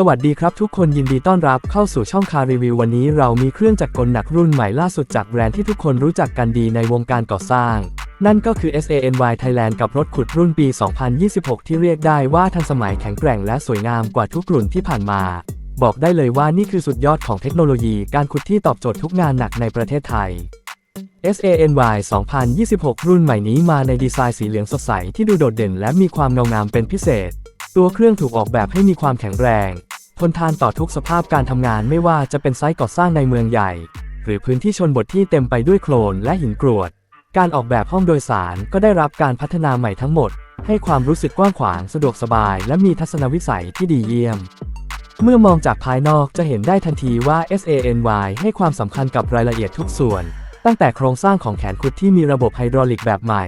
สวัสดีครับทุกคนยินดีต้อนรับเข้าสู่ช่องคารีวิววันนี้เรามีเครื่องจักรกลหนักรุ่นใหม่ล่าสุดจากแบรนด์ที่ทุกคนรู้จักกันดีในวงการก่อสร้าง นั่นก็คือ SANY Thailand กับรถขุดรุ่นปี 2026 ที่เรียกได้ว่าทันสมัยแข็งแกร่งและสวยงามกว่าทุกรุ่นที่ผ่านมา บอกได้เลยว่านี่คือสุดยอดของเทคโนโลยีการขุดที่ตอบโจทย์ทุกงานหนักในประเทศไทย SANY 2026 รุ่นใหม่นี้มาในดีไซน์สีเหลืองสดใสที่ดูโดดเด่นและมีความเงางามเป็นพิเศษ ตัวเครื่องถูกออกแบบให้มีความแข็งแรง ทนทานต่อทุกสภาพการทำงานไม่ว่าจะเป็นไซต์ก่อสร้างในเมืองใหญ่ หรือพื้นที่ชนบทที่เต็มไปด้วยโคลนและหินกรวด การออกแบบห้องโดยสารก็ได้รับการพัฒนาใหม่ทั้งหมด ให้ความรู้สึกกว้างขวางสะดวกสบาย และมีทัศนวิสัยที่ดีเยี่ยม เมื่อมองจากภายนอกจะเห็นได้ทันทีว่า SANY ให้ความสำคัญกับรายละเอียดทุกส่วน ตั้งแต่โครงสร้างของแขนขุดที่มีระบบไฮดรอลิกแบบใหม่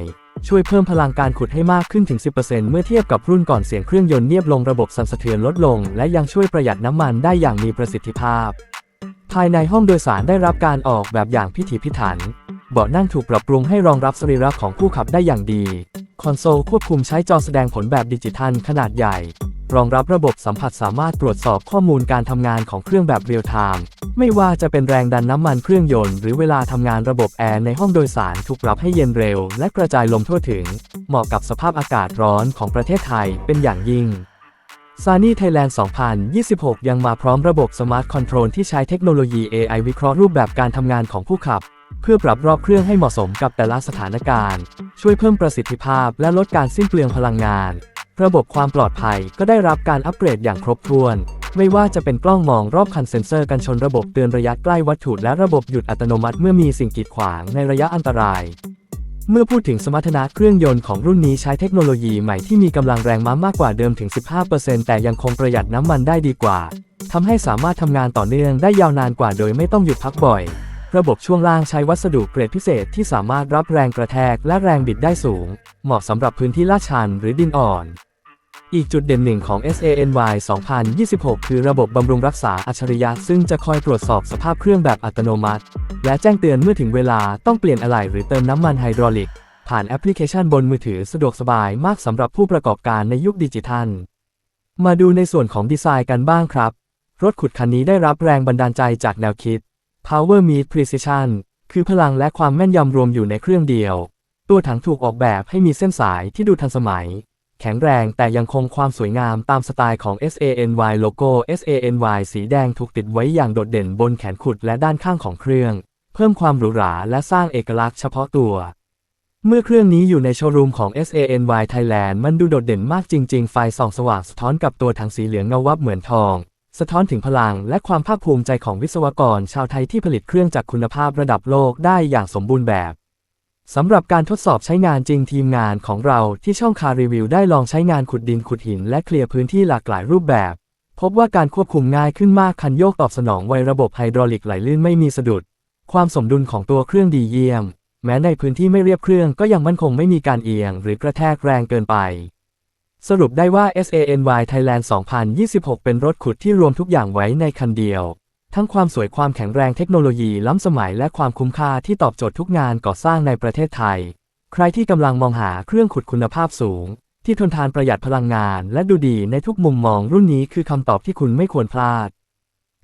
ช่วยเพิ่มพลังการขุดให้มากขึ้นถึง 10%เมื่อเทียบกับรุ่นก่อนเสียงเครื่องยนต์เงียบลงระบบสั่นสะเทือนลดลง และยังช่วยประหยัดน้ำมันได้อย่างมีประสิทธิภาพ ภายในห้องโดยสารได้รับการออกแบบอย่างพิถีพิถัน เบาะนั่งถูกปรับปรุงให้รองรับสรีระของผู้ขับได้อย่างดี คอนโซลควบคุมใช้จอแสดงผลแบบดิจิทัลขนาดใหญ่ รองรับระบบสัมผัสสามารถตรวจสอบข้อมูลการทำงานของเครื่องแบบเรียลไทม์ ไม่ว่าจะเป็นแรงดันน้ำมันเครื่องยนต์หรือเวลาทำงานระบบแอร์ในห้องโดยสารถูกปรับให้เย็นเร็ว และกระจายลมทั่วถึง เหมาะกับสภาพอากาศร้อนของประเทศไทยเป็นอย่างยิ่ง s a n y Thailand 2026 ยังมาพร้อมระบบ Smart Control ที่ใช้เทคโนโลยี AI วิเคราะห์รูปแบบการทำงานของผู้ขับ เพื่อปรับรอบเครื่องให้เหมาะสมกับแต่ละสถานการณ์ ช่วยเพิ่มประสิทธิภาพและลดการสิ้นเปลืองพลังงาน ระบบความปลอดภัยก็ได้รับการอัปเกรดอย่างครบถ้วน ไม่ว่าจะเป็นกล้องมองรอบคันเซ็นเซอร์กันชนระบบเตือนระยะใกล้วัตถุและระบบหยุดอัตโนมัติเมื่อมีสิ่งกีดขวางในระยะอันตราย เมื่อพูดถึงสมรรถนะเครื่องยนต์ของรุ่นนี้ใช้เทคโนโลยีใหม่ที่มีกำลังแรงม้ามากกว่าเดิมถึง 15%แต่ยังคงประหยัดน้ำมันได้ดีกว่าทำให้สามารถทำงานต่อเนื่องได้ยาวนานกว่าโดยไม่ต้องหยุดพักบ่อย ระบบช่วงล่างใช้วัสดุเกรดพิเศษที่สามารถรับแรงกระแทกและแรงบิดได้สูง เหมาะสำหรับพื้นที่ลาดชันหรือดินอ่อน อีกจุดเด่นหนึ่งของ SANY 2026 คือระบบบำรุงรักษาอัจฉริยะ ซึ่งจะคอยตรวจสอบสภาพเครื่องแบบอัตโนมัติ และแจ้งเตือนเมื่อถึงเวลาต้องเปลี่ยนอะไหล่หรือเติมน้ำมันไฮดรอลิก ผ่านแอปพลิเคชันบนมือถือสะดวกสบายมากสำหรับผู้ประกอบการในยุคดิจิทัล มาดูในส่วนของดีไซน์กันบ้างครับ รถขุดคันนี้ได้รับแรงบันดาลใจจากแนวคิด Power Meet Precision คือพลังและความแม่นยำรวมอยู่ในเครื่องเดียว ตัวถังถูกออกแบบให้มีเส้นสายที่ดูทันสมัย แข็งแรงแต่ยังคงความสวยงามตามสไตล์ของ SANY โลโก้ SANY สีแดงถูกติดไว้อย่างโดดเด่นบนแขนขุดและด้านข้างของเครื่อง เพิ่มความหรูหราและสร้างเอกลักษณ์เฉพาะตัว เมื่อเครื่องนี้อยู่ในโชว์รูมของ SANY Thailand มันดูโดดเด่นมากจริง ๆ ไฟส่องสว่างสะท้อนกับตัวถังสีเหลืองเงาวับเหมือนทอง สะท้อนถึงพลังและความภาคภูมิใจของวิศวกรชาวไทยที่ผลิตเครื่องจักคุณภาพระดับโลกได้อย่างสมบูรณ์แบบ สำหรับการทดสอบใช้งานจริงทีมงานของเราที่ช่องคารีวิวได้ลองใช้งานขุดดินขุดหินและเคลียร์พื้นที่หลากหลายรูปแบบ พบว่าการควบคุมง่ายขึ้นมากคันโยกตอบสนองไวระบบไฮดรอลิกไหลลื่นไม่มีสะดุด ความสมดุลของตัวเครื่องดีเยี่ยม แม้ในพื้นที่ไม่เรียบเครื่องก็ยังมั่นคงไม่มีการเอียง หรือกระแทกแรงเกินไป สรุปได้ว่า SANY Thailand 2026 เป็นรถขุดที่รวมทุกอย่างไว้ในคันเดียว ทั้งความสวยความแข็งแรงเทคโนโลยีล้ำสมัยและความคุ้มค่าที่ตอบโจทย์ทุกงานก่อสร้างในประเทศไทย ใครที่กำลังมองหาเครื่องขุดคุณภาพสูง ที่ทนทานประหยัดพลังงาน และดูดีในทุกมุมมองรุ่นนี้คือคำตอบที่คุณไม่ควรพลาด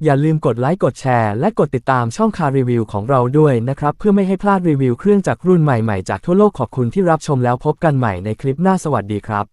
อย่าลืมกดไลค์กดแชร์และกดติดตามช่องคารีวิวของเราด้วยนะครับ เพื่อไม่ให้พลาดรีวิวเครื่องจักรรุ่นใหม่ๆจากทั่วโลกขอบคุณที่รับชมแล้วพบกันใหม่ในคลิปหน้าสวัสดีครับ